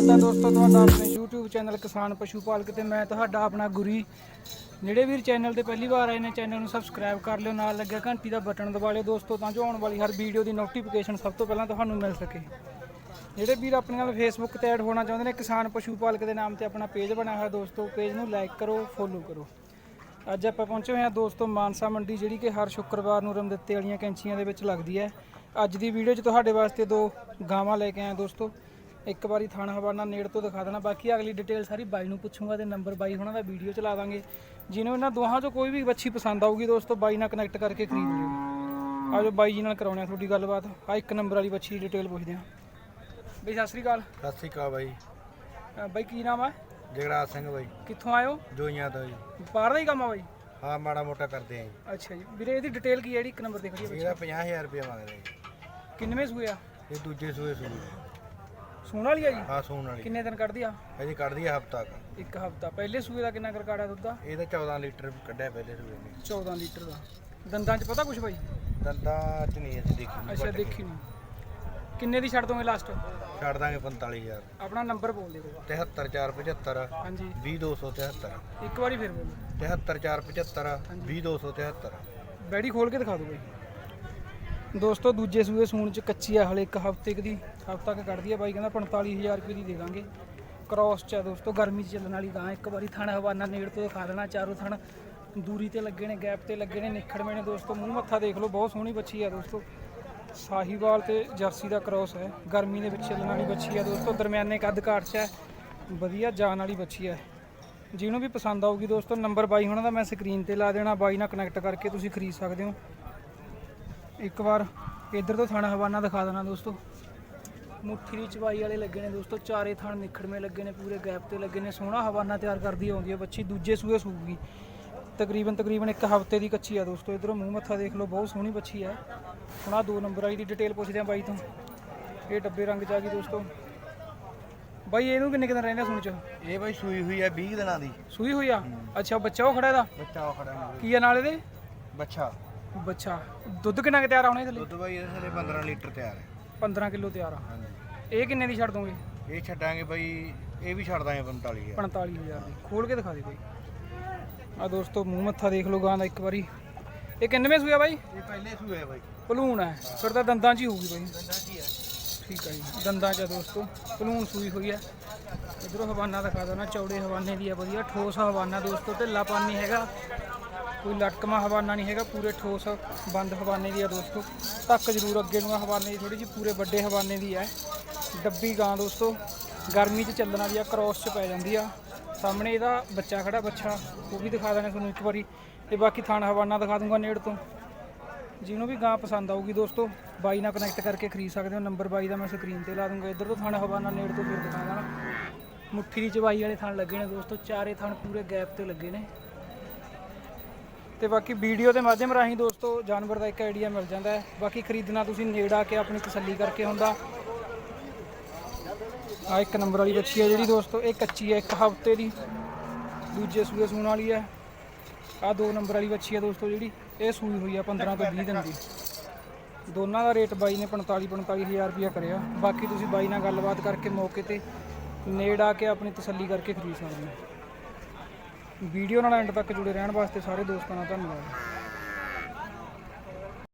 ਸਵਾਗਤ ਹੈ ਦੋਸਤੋ, ਤੁਹਾਡਾ ਆਪਣੇ YouTube ਚੈਨਲ ਕਿਸਾਨ ਪਸ਼ੂ ਪਾਲਕ ਤੇ ਮੈਂ ਤੁਹਾਡਾ ਆਪਣਾ ਗੁਰੀ। ਜਿਹੜੇ ਵੀਰ ਚੈਨਲ ਤੇ ਪਹਿਲੀ ਵਾਰ ਆਏ ਨੇ, ਚੈਨਲ ਨੂੰ ਸਬਸਕ੍ਰਾਈਬ ਕਰ ਲਿਓ, ਨਾਲ ਲੱਗਿਆ ਘੰਟੀ ਦਾ ਬਟਨ ਦਬਾ ਲਿਓ ਦੋਸਤੋ, ਤਾਂ ਜੋ ਆਉਣ ਵਾਲੀ ਹਰ ਵੀਡੀਓ ਦੀ ਨੋਟੀਫਿਕੇਸ਼ਨ ਸਭ ਤੋਂ ਪਹਿਲਾਂ ਤੁਹਾਨੂੰ ਮਿਲ ਸਕੇ। ਜਿਹੜੇ ਵੀਰ ਆਪਣੇ ਨਾਲ ਫੇਸਬੁੱਕ ਤੇ ਐਡ ਹੋਣਾ ਚਾਹੁੰਦੇ ਨੇ, ਕਿਸਾਨ ਪਸ਼ੂ ਪਾਲਕ ਦੇ ਨਾਮ ਤੇ ਆਪਣਾ ਪੇਜ ਬਣਾਇਆ ਹੋਇਆ ਦੋਸਤੋ ਪੇਜ ਨੂੰ ਲਾਈਕ ਕਰੋ ਫੋਲੋ ਕਰੋ। ਅੱਜ ਆਪਾਂ ਪਹੁੰਚੇ ਹੋਏ ਹਾਂ ਦੋਸਤੋ ਮਾਨਸਾ ਮੰਡੀ, ਜਿਹੜੀ ਕਿ ਹਰ ਸ਼ੁੱਕਰਵਾਰ ਨੂੰ ਰਮਦਿੱਤੇ ਵਾਲੀਆਂ ਕੈਂਚੀਆਂ ਦੇ ਵਿੱਚ ਲੱਗਦੀ ਹੈ। ਅੱਜ ਦੀ ਵੀਡੀਓ 'ਚ ਤੁਹਾਡੇ ਵਾਸਤੇ ਦੋ ਗਾਵਾਂ ਲੈ ਕੇ ਆਏ ਦੋਸਤੋ। ਇੱਕ ਵਾਰੀ ਥਾਣਾ ਹਵਾਨਾ ਨੇੜ ਤੋਂ ਦਿਖਾ ਦੇਣਾ। ਬਾਕੀ ਅਗਲੀ ਡਿਟੇਲ ਸਾਰੀ ਬਾਈ ਨੂੰ ਪੁੱਛੂੰਗਾ ਤੇ ਨੰਬਰ ਬਾਈ ਹੁਣਾਂ ਦਾ ਵੀਡੀਓ ਚਲਾ ਦਾਂਗੇ। ਜਿਹਨੂੰ ਇਹਨਾਂ ਦੋਹਾਂ 'ਚੋਂ ਕੋਈ ਵੀ ਵੱਛੀ ਪਸੰਦ ਆਊਗੀ ਦੋਸਤੋ ਬਾਈ ਨਾਲ ਕਨੈਕਟ ਕਰਕੇ ਖਰੀਦ ਲਿਓ। ਆਜੋ ਬਾਈ ਜੀ ਨਾਲ ਕਰਾਉਣੇ ਆ ਤੁਹਾਡੀ ਗੱਲਬਾਤ। ਆ ਇੱਕ ਨੰਬਰ ਵਾਲੀ ਵੱਛੀ ਦੀ ਡਿਟੇਲ ਪੁੱਛਦੇ ਹਾਂ। ਬਈ ਸਤਿ ਸ੍ਰੀ ਅਕਾਲ। ਸਤਿ ਸ਼੍ਰੀ ਅਕਾਲ ਬਾਈ। ਅ, ਬਾਈ ਕੀ ਨਾਮ ਆ? ਜਗਰਾਜ ਸਿੰਘ ਬਾਈ। ਕਿੱਥੋਂ ਆਇਓ ਜੋਈਆਂ ਤੋਂ ਜੀ। ਬਾਹਰ ਦਾ ਹੀ ਕੰਮ ਆ ਬਾਈ? ਹਾਂ ਮਾੜਾ ਮੋਟਾ ਕਰਦੇ ਆਂ ਜੀ। ਅੱਛਾ ਜੀ। ਵੀਰੇ ਇਹਦੀ ਡਿਟੇਲ ਕੀ ਹੈ ਜਿਹੜੀ ਇੱਕ ਨੰਬਰ ਤੇ ਖੜੀ ਹੈ ਇਹਦਾ 50000 ਰੁਪਏ ਮੰਗਦੇ ਜੀ। ਕਿੰਨਵੇਂ ਸੂਏ ਆ? ਇਹ ਦੂਜੇ ਸੂਏ ਸੂਏ ਸੂਣ ਵਾਲੀ ਆ ਜੀ? ਹਾਂ ਸੂਣ ਵਾਲੀ। ਕਿੰਨੇ ਦਿਨ ਕੱਢਦੀ ਆ? ਅਜੇ ਕੱਢਦੀ ਆ ਹਫਤਾ ਕ। ਇੱਕ ਹਫਤਾ। ਪਹਿਲੇ ਸੂਏ ਦਾ ਕਿੰਨਾ ਕਰਕਾੜਾ ਦੁੱਧ ਦਾ? ਇਹਦਾ 14 ਲੀਟਰ ਕੱਢਿਆ ਪਹਿਲੇ ਸੂਏ ਨੇ। 14 ਲੀਟਰ ਦਾ। ਦੰਦਾਂ 'ਚ ਪਤਾ ਕੁਛ ਬਾਈ? ਦੰਦਾਂ ਚ ਨਹੀਂ ਅਸੀਂ ਦੇਖੀ ਨਹੀਂ ਅੱਛਾ। ਦੇਖੀ ਨਹੀਂ। ਕਿੰਨੇ ਦੀ ਛੱਡ ਦੋਗੇ ਲਾਸਟ ਛੱਡ ਦਾਂਗੇ 45000 ਆਪਣਾ ਨੰਬਰ ਬੋਲ ਦਿਓ 73475 ਹਾਂਜੀ। 20273 ਇੱਕ ਵਾਰੀ ਫਿਰ ਬੋਲੋ। 73475 20273 ਬੈੜੀ ਖੋਲ ਕੇ ਦਿਖਾ ਦਿਓ ਬਾਈ। ਦੋਸਤੋ, ਦੂਜੇ ਸੂਏ ਸੂਣ 'ਚ ਕੱਚੀ ਆ ਹਲੇ ਇੱਕ ਹਫ਼ਤੇ ਕੁ ਦੀ, ਹਫਤਾ ਕ ਕੱਢਦੀ ਆ ਬਾਈ, ਕਹਿੰਦਾ 45000 ਰੁਪਏ ਦੀ ਦੇ ਦਾਂਗੇ। ਕ੍ਰਾਸ 'ਚ ਆ ਦੋਸਤੋ, ਗਰਮੀ 'ਚ ਚੱਲਣ ਵਾਲੀ ਗਾਂ ਇੱਕ ਵਾਰੀ ਥਣ ਹਵਾਨਾ ਨੇੜ ਤੋਂ ਦਿਖਾ ਦੇਣਾ, ਚਾਰੋਂ ਥਣ ਦੂਰੀ ਤੇ ਲੱਗੇ ਨੇ ਗੈਪ ਤੇ ਲੱਗੇ ਨੇ ਨਿਖੜਵੇਂ ਨੇ ਦੋਸਤੋ, ਮੂੰਹ ਮੱਥਾ ਦੇਖ ਲਓ, ਬਹੁਤ ਸੋਹਣੀ ਬੱਚੀ ਆ ਦੋਸਤੋ। ਸਾਹੀਵਾਲ ਤੇ ਜਰਸੀ ਦਾ ਕ੍ਰਾਸ ਹੈ, ਗਰਮੀ ਦੇ ਵਿੱਚ ਚੱਲਣ ਵਾਲੀ ਬੱਚੀ ਆ ਦੋਸਤੋ, ਦਰਮਿਆਨੇ ਕੱਦ ਕਾਠ 'ਚ ਹੈ, ਵਧੀਆ ਜਾਨ ਵਾਲੀ ਬੱਚੀ ਹੈ ਜਿਹਨੂੰ ਵੀ ਪਸੰਦ ਆਊਗੀ ਦੋਸਤੋ ਨੰਬਰ ਬਾਈ ਹੁਣਾਂ ਦਾ ਮੈਂ ਸਕਰੀਨ ਤੇ ਲਾ ਦੇਣਾ, ਬਾਈ ਨਾਲ ਕਨੈਕਟ ਕਰਕੇ ਤੁਸੀਂ ਖਰੀਦ ਸਕਦੇ ਹੋ। ਇੱਕ ਵਾਰ ਇੱਧਰ ਤੋਂ ਥਾਣਾ ਹਵਾਨਾ ਦਿਖਾ ਦੇਣਾ ਦੋਸਤੋ। ਮੁੱਠੀ ਦੀ ਚਵਾਈ ਵਾਲੇ ਲੱਗੇ ਨੇ ਦੋਸਤੋ ਚਾਰੇ ਥਣ ਨਿਖੜਵੇਂ ਲੱਗੇ ਨੇ ਪੂਰੇ ਗੈਪ ਤੇ ਲੱਗੇ ਨੇ। ਸੋਹਣਾ ਹਵਾਨਾ ਤਿਆਰ ਕਰਦੀ ਆਉਂਦੀ ਹੈ ਬੱਚੀ ਦੂਜੇ ਸੂਏ ਸੂਗੀ। ਤਕਰੀਬਨ ਤਕਰੀਬਨ ਇੱਕ ਹਫ਼ਤੇ ਦੀ ਕੱਚੀ ਆ ਦੋਸਤੋ ਇਧਰੋਂ ਮੂੰਹ ਮੱਥਾ ਦੇਖ ਲਓ ਬਹੁਤ ਸੋਹਣੀ ਬੱਚੀ ਆ। ਹੁਣ ਆਹ ਦੋ ਨੰਬਰ ਵਾਲੀ ਦੀ ਡਿਟੇਲ ਪੁੱਛਦੇ ਆ ਬਾਈ ਤੋਂ। ਇਹ ਡੱਬੇ ਰੰਗ ਚ ਆ ਗਈ ਦੋਸਤੋ। ਬਾਈ ਇਹਨੂੰ ਕਿੰਨੇ ਦਿਨ ਰਹਿੰਦੇ ਸੁਣ ਚ? ਇਹ ਬਾਈ ਸੂਈ ਹੋਈ ਹੈ 20 ਦਿਨਾਂ ਦੀ। ਸੂਈ ਹੋਈ ਆ? ਅੱਛਾ ਬੱਚਾ ਉਹ ਖੜਾ ਇਹਦਾ? ਬੱਚਾ ਉਹ ਖੜਾ। ਕੀ ਆ ਨਾਲ ਇਹਦੇ? ਬੱਚਾ। ਬੱਚਾ ਦੁੱਧ ਕਿੰਨਾ ਕੁ ਤਿਆਰ ਆਉਣੇ ਥੱਲੇ ਦੁੱਧ ਬਾਈ ਇਹਦੇ ਥੱਲੇ 15 ਲੀਟਰ ਤਿਆਰ ਹੈ। 15 ਕਿਲੋ ਤਿਆਰ ਆ। ਹਾਂਜੀ। ਇਹ ਕਿੰਨੇ ਦੀ ਛੱਡ ਦੋਗੇ? ਇਹ ਛੱਡਾਂਗੇ ਬਾਈ ਇਹ ਵੀ ਛੱਡ ਦਾਂਗੇ 45000 45000 ਦੀ। ਖੋਲ ਕੇ ਦਿਖਾ ਦੇ ਬਾਈ। ਆ ਦੋਸਤੋ ਮੂੰਹ ਮੱਥਾ ਦੇਖ ਲਓ ਗਾਂ ਦਾ ਇੱਕ ਵਾਰੀ। ਇਹ ਕਿੰਨਵੇਂ ਸੂਆ ਬਾਈ? ਇਹ ਪਹਿਲੇ ਸੂਏ ਹੈ ਬਾਈ। ਭਲੂਣ ਹੈ। ਫਿਰ ਤਾਂ ਦੰਦਾਂ 'ਚ ਹੀ ਹੋਊਗੀ ਬਾਈ। ਦੰਦਾਂ ਕੀ ਹੈ ਠੀਕ ਹੈ ਜੀ। ਦੰਦਾਂ 'ਚ ਆ ਦੋਸਤੋ। ਭਲੂਣ ਸੂਈ ਹੋਈ ਹੈ। ਇਧਰੋਂ ਹਵਾਨਾ ਦਿਖਾ ਦੋ ਨਾ ਚੌੜੇ ਹਵਾਨੇ ਦੀ ਆ ਵਧੀਆ। ਠੋਸ ਹਵਾਨਾ ਦੋਸਤੋ ਢਿੱਲਾ ਪਾਣੀ ਹੈਗਾ। ਕੋਈ ਲਟਕਮਾ ਹਵਾਨਾ ਨਹੀਂ ਹੈਗਾ, ਪੂਰੇ ਠੋਸ ਬੰਦ ਹਵਾਨੇ ਦੀ ਆ ਦੋਸਤੋ। ਤੱਕ ਜ਼ਰੂਰ ਅੱਗੇ ਨੂੰ ਆ ਹਵਾਨੇ ਦੀ ਥੋੜੀ ਜਿਹੀ ਪੂਰੇ ਵੱਡੇ ਹਵਾਨੇ ਦੀ ਹੈ ਡੱਬੀ ਗਾਂ ਦੋਸਤੋ, ਗਰਮੀ 'ਚ ਚੱਲਣਾ ਵਾਲੀ ਆ ਕ੍ਰੋਸ 'ਚ ਪੈ ਜਾਂਦੀ ਆ। ਸਾਹਮਣੇ ਇਹਦਾ ਬੱਚਾ ਖੜਾ ਬੱਚਾ, ਉਹ ਵੀ ਦਿਖਾ ਦੇਣਾ ਤੁਹਾਨੂੰ ਇੱਕ ਵਾਰੀ। ਤੇ ਬਾਕੀ ਥਾਣ ਹਵਾਨਾ ਦਿਖਾ ਦੂੰਗਾ ਨੇੜ ਤੋਂ। ਜਿਹਨੂੰ ਵੀ ਗਾਂ ਪਸੰਦ ਆਊਗੀ ਦੋਸਤੋ, ਬਾਈ ਨਾਲ ਕਨੈਕਟ ਕਰਕੇ ਖਰੀਦ ਸਕਦੇ ਹੋ। ਨੰਬਰ ਬਾਈ ਦਾ ਮੈਂ ਸਕਰੀਨ ਤੇ ਲਾ ਦੂੰਗਾ। ਇੱਧਰ ਤੋਂ ਥਾਣਾ ਹਵਾਨਾ ਨੇੜ ਤੋਂ ਫਿਰ ਦਿਖਾ ਦੇਣਾ ਮੁੱਠੀ ਦੀ ਚਵਾਈ ਵਾਲੇ ਥਾਣ ਲੱਗੇ ਨੇ ਦੋਸਤੋ, ਚਾਰੇ ਥਾਣ ਪੂਰੇ ਗੈਪ ਤੇ ਲੱਗੇ ਨੇ। ਤੇ ਬਾਕੀ ਵੀਡੀਓ ਦੇ ਮਾਧਿਅਮ ਰਾਹੀਂ ਦੋਸਤੋ ਜਾਨਵਰ ਦਾ ਇੱਕ ਆਈਡੀਆ ਮਿਲ ਜਾਂਦਾ ਹੈ। ਬਾਕੀ ਖਰੀਦਣਾ ਤੁਸੀਂ ਨੇੜ ਆ ਕੇ ਆਪਣੀ ਤਸੱਲੀ ਕਰਕੇ ਹੁੰਦਾ। ਆ ਇੱਕ ਨੰਬਰ ਵਾਲੀ ਬੱਚੀ ਹੈ ਜਿਹੜੀ ਦੋਸਤੋ, ਇਹ ਕੱਚੀ ਹੈ, ਇੱਕ ਹਫ਼ਤੇ ਦੀ। ਦੂਜੇ ਸੂਏ ਸੂਣ ਵਾਲੀ ਹੈ। ਆ ਦੋ ਨੰਬਰ ਵਾਲੀ ਬੱਚੀ ਹੈ ਦੋਸਤੋ ਜਿਹੜੀ, ਇਹ ਸੂਈ ਹੋਈ ਆ 15 ਤੋਂ 20 ਦਿਨ ਦੀ। ਦੋਨਾਂ ਦਾ ਰੇਟ ਬਾਈ ਨੇ 45 45000 ਰੁਪਇਆ ਕਰਿਆ। ਬਾਕੀ ਤੁਸੀਂ ਬਾਈ ਨਾਲ ਗੱਲਬਾਤ ਕਰਕੇ ਮੌਕੇ ਤੇ ਨੇੜ ਆ ਕੇ ਆਪਣੀ ਤਸੱਲੀ ਕਰਕੇ ਖਰੀਦ ਸਕਦੇ ਹੋ। ਵੀਡੀਓ ਨਾਲ ਐਂਡ ਤੱਕ ਜੁੜੇ ਰਹਿਣ ਵਾਸਤੇ ਸਾਰੇ ਦੋਸਤਾਂ ਦਾ ਧੰਨਵਾਦ।